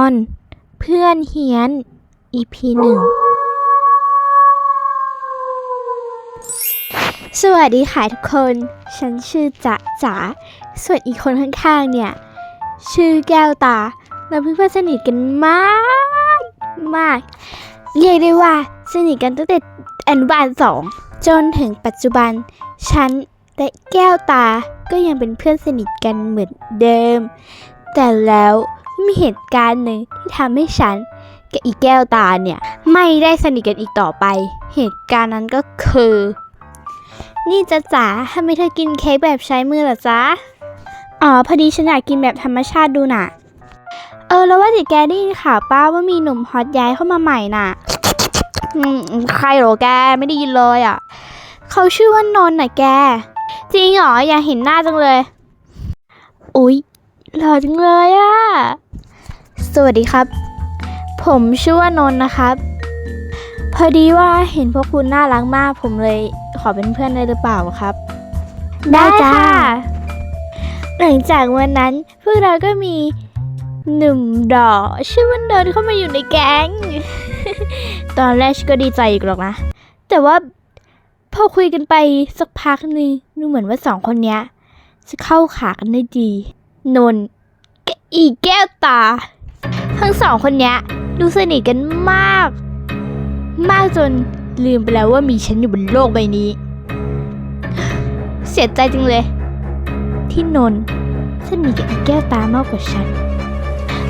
อนเพื่อนเฮียน EP หนึ่งสวัสดีค่ะทุกคน ฉันชื่อจ๋าจ๋า ส่วนอีกคนข้างๆเนี่ย ชื่อแก้วตา เราเพื่อนสนิทกันมากมาก เรียกได้ว่าสนิทกันตั้งแต่อนุบาลสองจนถึงปัจจุบัน ฉันและแก้วตาก็ยังเป็นเพื่อนสนิทกันเหมือนเดิม แต่แล้ว มีเหตุการณ์หนึ่งที่ทำให้ฉันกับอีแก้วตาเนี่ย ไม่ได้สนิทกันอีกต่อไป เหตุการณ์นั้นก็คือ นี่จะจ๋าทำไมเธอกินเค้กแบบใช้มือหรอจ๊ะ อ๋อ พอดีฉันอยากกินแบบธรรมชาติดูน่ะ เออ แล้วว่าแต่แกได้ยินข่าวป้าว่ามีหนุ่มฮอตย้ายเข้ามาใหม่น่ะอืมใครเหรอแกไม่ได้ยินเลยอะ เขาชื่อว่านนท์น่ะแก จริงเหรออยากเห็นหน้าจังเลย อุ๊ยหล่อจังเลยอะ สวัสดีครับ ผมชื่อว่านนท์นะครับ พอดีว่าเห็นพวกคุณน่ารักมาก ผมเลยขอเป็นเพื่อนได้หรือเปล่าครับ ได้จ้าหลังจากวันนั้นพวกเราก็มีหนุ่มดอชื่อว่านนท์เข้ามาอยู่ในแก๊ง ตอนแรกฉันก็ดีใจอีกหรอกนะ แต่ว่าพอคุยกันไปสักพักหนึงดูเหมือนว่าสองคนเนี้ย จะเข้าขากันได้ดี นนท์กับอีแก้วตา ทั้งสองคนเนี้ยดูสนิทกันมาก มากจนลืมไปแล้วว่ามีฉันอยู่บนโลกใบนี้ เสียใจจังเลย ที่นนท์สนิทกับอีแก้วตามากกว่าฉัน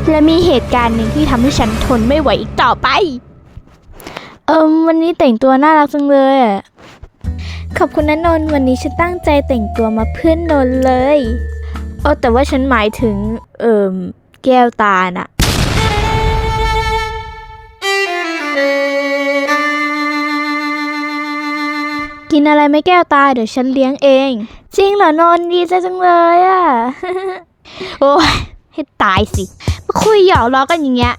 และมีเหตุการณ์หนึ่งที่ทำให้ฉันทนไม่ไหวอีกต่อไป เอิมวันนี้แต่งตัวน่ารักจังเลยอะขอบคุณนะนนท์วันนี้ฉันตั้งใจแต่งตัวมาเพื่อนนนท์เลย เออแต่ว่าฉันหมายถึง เอิมแก้วตาน่ะ กินอะไรไม่แก้วตาเดี๋ยวฉันเลี้ยงเอง จริงเหรอนนดีใจจังเลยอะโอ้ยให้ตายสิ มาคุยหยอกล้อกันอย่างเงี้ย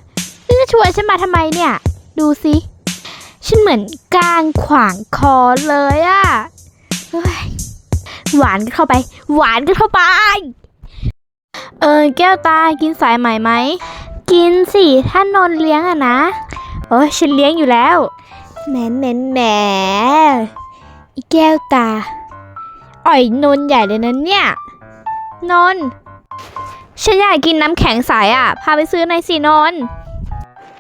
นี่จะชวนฉันมาทำไมเนี่ย ดูสิฉันเหมือนกลางขวางคอเลยอะเฮ้ยหวานกันเข้าไป หวานกันเข้าไป เออแก้วตากินสายใหม่ไหม กินสิถ้านนเลี้ยงอะนะ โอ้ยฉันเลี้ยงอยู่แล้วแหมแหมแหม อีแก้วตา อ่อยนนท์ใหญ่เลยนะเนี่ย นนท์ฉันอยากกินน้ำแข็งใสอะ พาไปซื้อหน่อยสินนท์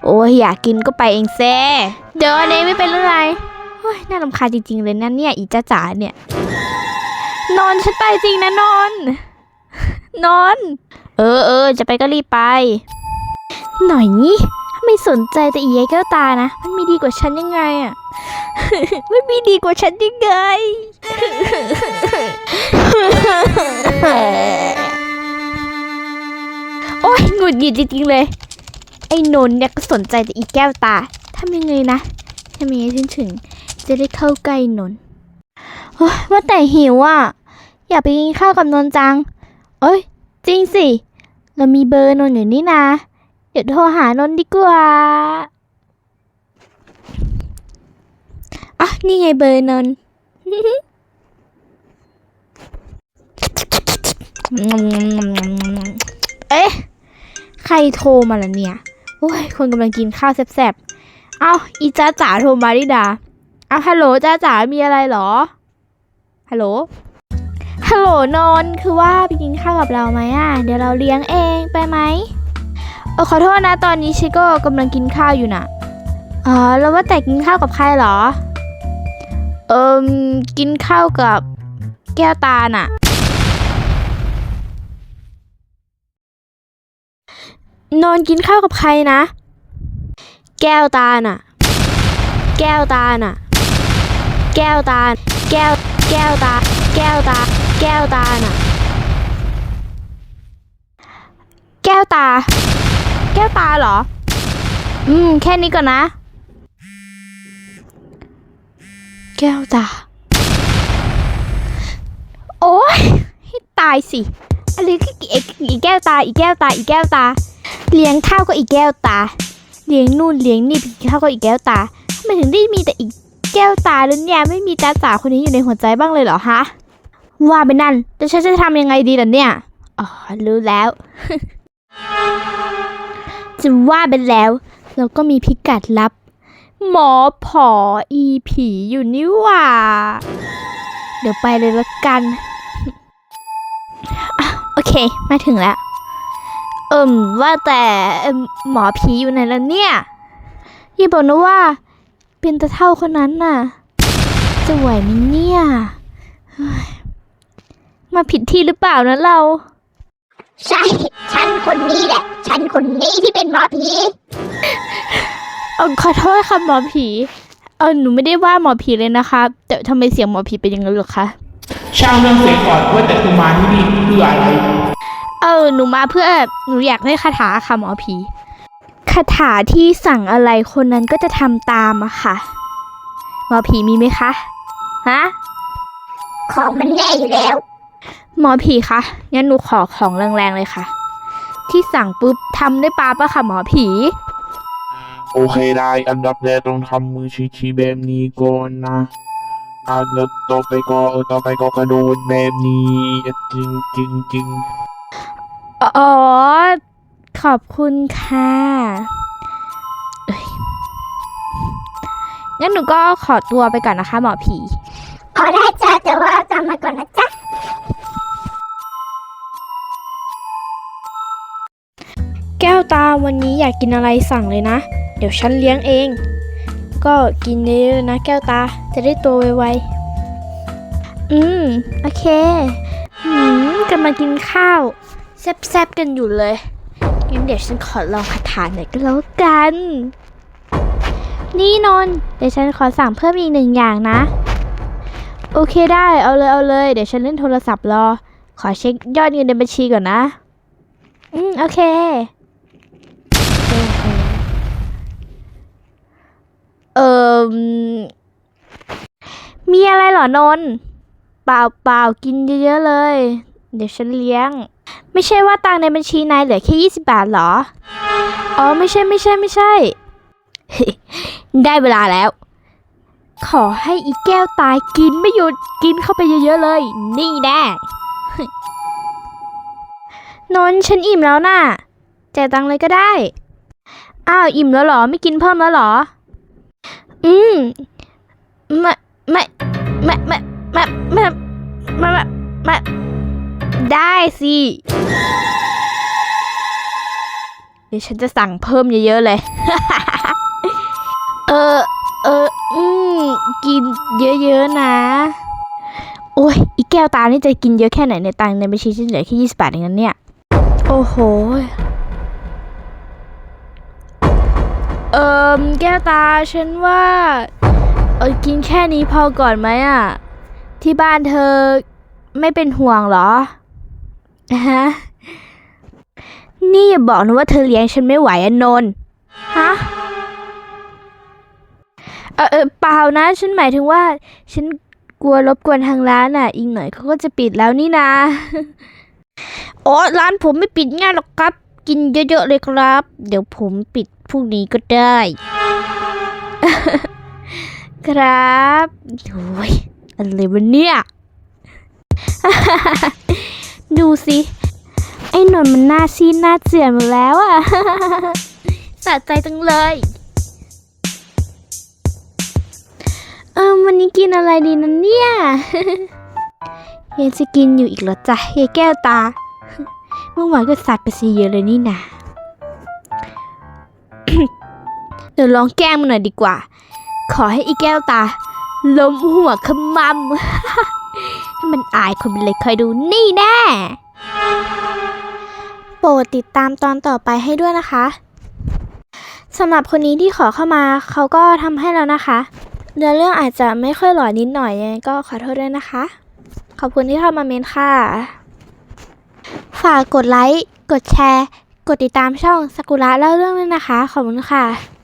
โอ้ยอยากกินก็ไปเองแซ่เดี๋ยวอันนี้ไม่เป็นเรื่องไรโอ้ยน่ารำคาญจริงๆเลยนะเนี่ยอีจ้าจ๋าเนี่ยนนท์ฉันไปจริงนะนนท์นนท์เออเออจะไปก็รีบไป หน่อยนี่ ไม่สนใจแต่อีไอ้แก้วตานะ มันมีดีกว่าฉันยังไงอะ มันมีดีกว่าฉันยังไง โอ้ยหงุดหงิดจริงๆเลย ไอ้นนท์เนี่ยก็สนใจแต่อีแก้วตาทำยังไงนะทำยังไงถึงถึง จะได้เข้าใกล้นนท์โอ้ยว่าแต่หิวอะ อยากไปกินข้าวกับนนท์จัง เอ้ย จริงสิ เรามีเบอร์นนท์อยู่นี่นะ เดี๋ยวโทรหานนท์ดีกว่า อะ นี่ไงเบอร์นนท์เอ๊ะ ใครโทรมาล่ะเนี่ย โอ้ย คนกำลังกินข้าวแซ่บๆ เอ้า อีจ้าจ๋าโทรมาดิดาอ้าวฮัลโหลจ้าจ๋า มีอะไรเหรอ ฮัลโหล ฮัลโหลนนท์คือว่าไปกินข้าวกับเราไหมอะ เดี๋ยวเราเลี้ยงเองไปไหม เออขอโทษนะตอนนี้ชิโก้กำลังกินข้าวอยู่น่ะอ๋อแล้วว่าแต่กินข้าวกับใครเหรอ เอิมกินข้าวกับแก้วตาน่ะ นอนกินข้าวกับใครนะ แก้วตาน่ะ แก้วตาน่ะ แก้วตา แก้ว แก้วตา แก้วตา แก้วตาน่ะ แก้วตา แก้วตาเหรอ อืม แค่นี้ก่อนนะ แก้วตา โอ้ยให้ตายสิอะไรก็อีกแก้วตา อีแก้วตา อีแก้วตา เลี้ยงข้าวก็อีแก้วตา เลี้ยงนู่นเลี้ยงนี่ไปกินข้าวก็อีแก้วตาทำไมถึงได้มีแต่อีแก้วตาแล้วเนี่ยไม่มีจ้าจ๋าคนนี้อยู่ในหัวใจบ้างเลยเหรอฮะ ว่าไปนั่นแต่ฉันจะทำยังไงดีล่ะเนี่ย อ๋อ รู้แล้ว จะว่าไปแล้ว เราก็มีพิกัดลับ หมอผออีผีอยู่นี่หว่า เดี๋ยวไปเลยละกันอโอเค มาถึงแล้ว เอิ่มว่าแต่หมอผีอยู่ไหนแล้วเนี่ยอย่าบอกนะว่า เป็นตะเท่าคนนั้นน่ะ จะไหวไหมเนี่ยเฮ้ยมาผิดที่หรือเปล่านะเรา ใช่ คนนี้แหละ ฉันคนนี้ที่เป็นหมอผีเออขอโทษค่ะหมอผีเออหนูไม่ได้ว่าหมอผีเลยนะคะ แต่ทำไมเสียงหมอผีเป็นอย่างนั้นเหรอคะช่างเรื่องเสียงก่อนว่าแต่คุณมาที่นี่เพื่ออะไร เออหนูมาเพื่อหนูอยากได้คาถาค่ะหมอผีคาถาที่สั่งอะไรคนนั้นก็จะทำตามอะค่ะ หมอผีมีไหมคะฮะของมันแน่อยู่แล้ว หมอผีคะงั้นหนูขอของแรงๆเลยค่ะ ที่สั่งปุ๊บทำได้ปาปะค่ะหมอผี โอเคได้อันดับแรกต้องทำมือชี้ๆแบบนี้ก่อนนะอะแล้วต่อไปก็เออต่อไปก็กระโดดแบบนี้จริงจริงจริงอ๋อ ขอบคุณค่ะเอ้ยงั้นหนูก็ขอตัวไปก่อนนะคะหมอผี วันนี้อยากกินอะไรสั่งเลยนะ เดี๋ยวฉันเลี้ยงเอง ก็กินเยอะๆนะแก้วตาจะได้โตไวๆ อืม โอเคหืมกำลังกินข้าว แซ่บๆกันอยู่เลย งั้นเดี๋ยวฉันขอลองคาถาหน่อยก็แล้วกัน นี่นนเดี๋ยวฉันขอสั่งเพิ่มอีกหนึ่งอย่างนะ โอเคได้เอาเลยเอาเลย เดี๋ยวฉันเล่นโทรศัพท์รอ ขอเช็คยอดเงินในบัญชีก่อนนะ อืม โอเค เออมีอะไรเหรอนนท์เปล่าเปล่ากินเยอะๆเลย เดี๋ยวฉันเลี้ยง ไม่ใช่ว่าตังในบัญชีนายเหลือแค่ยี่สิบบาทเหรอ อ๋อไม่ใช่ไม่ใช่ไม่ใช่ ได้เวลาแล้ว ขอให้อีแก้วตายกินไม่หยุดกินเข้าไปเยอะๆเลย นี่แน่นนท์ฉันอิ่มแล้วน่ะจ่ายตังเลยก็ได้ อ้าวอิ่มแล้วเหรอ ไม่กินเพิ่มแล้วเหรอ อืมไม่ไม่ไม่ไม่ไม่ไม่ไม่ไม่ไม่ได้สิเดี๋ยวฉันจะสั่งเพิ่มเยอะๆเลย เออ เออ อืม กินเยอะๆนะ โอ้ย อีแก้วตานี่จะกินเยอะแค่ไหนในตังในบัญชีฉันเหลือแค่ยี่สิบบาทเองนั้นเนี่ย โอ้โห เอิมแก้วตาฉันว่าเออกินแค่นี้พอก่อนไหมอะ ที่บ้านเธอไม่เป็นห่วงเหรอฮะนี่อย่าบอกนะว่าเธอเลี้ยงฉันไม่ไหวอะนนท์ฮะเออเออเปล่านะ ฉันหมายถึงว่า ฉันกลัวรบกวนทางร้านอะ อีกหน่อยเขาก็จะปิดแล้วนี่นาอ๋อร้านผมไม่ปิดง่ายหรอกครับ กินเยอะๆเลยครับ เดี๋ยวผมปิด พรุ่งนี้ก็ได้ ครับโอ้ยอะไรวะเนี่ย ดูสิ ไอ้หนนมันหน้าซีดหน้าเจือนหมดแล้วอะสะใจจังเลย เออวันนี้กินอะไรดีนะเนี่ยยังจะกินอยู่อีกเหรอจ๊ะยายแก้วตา เมื่อวานก็สัตว์ไปซีเยอะเลยนี่นา ดี๋ยวลองแกล้งมันหน่อยดีกว่า ขอให้อีแก้วตาล้มหัวขมำให้มันอายคนไปเลยคอยดูนี่แน่ โปรดติดตามตอนต่อไปให้ด้วยนะคะสำหรับคนนี้ที่ขอเข้ามาเขาก็ทำให้แล้วนะคะเนื้อเรื่องอาจจะไม่ค่อยหล่อนิดหน่อยยังไงก็ขอโทษด้วยนะคะ ขอบคุณที่เข้ามาเมนค่ะ ฝากกดไลค์ กดแชร์ กดติดตามช่องสกุระเล่าเรื่องด้วยนะคะ ขอบคุณค่ะ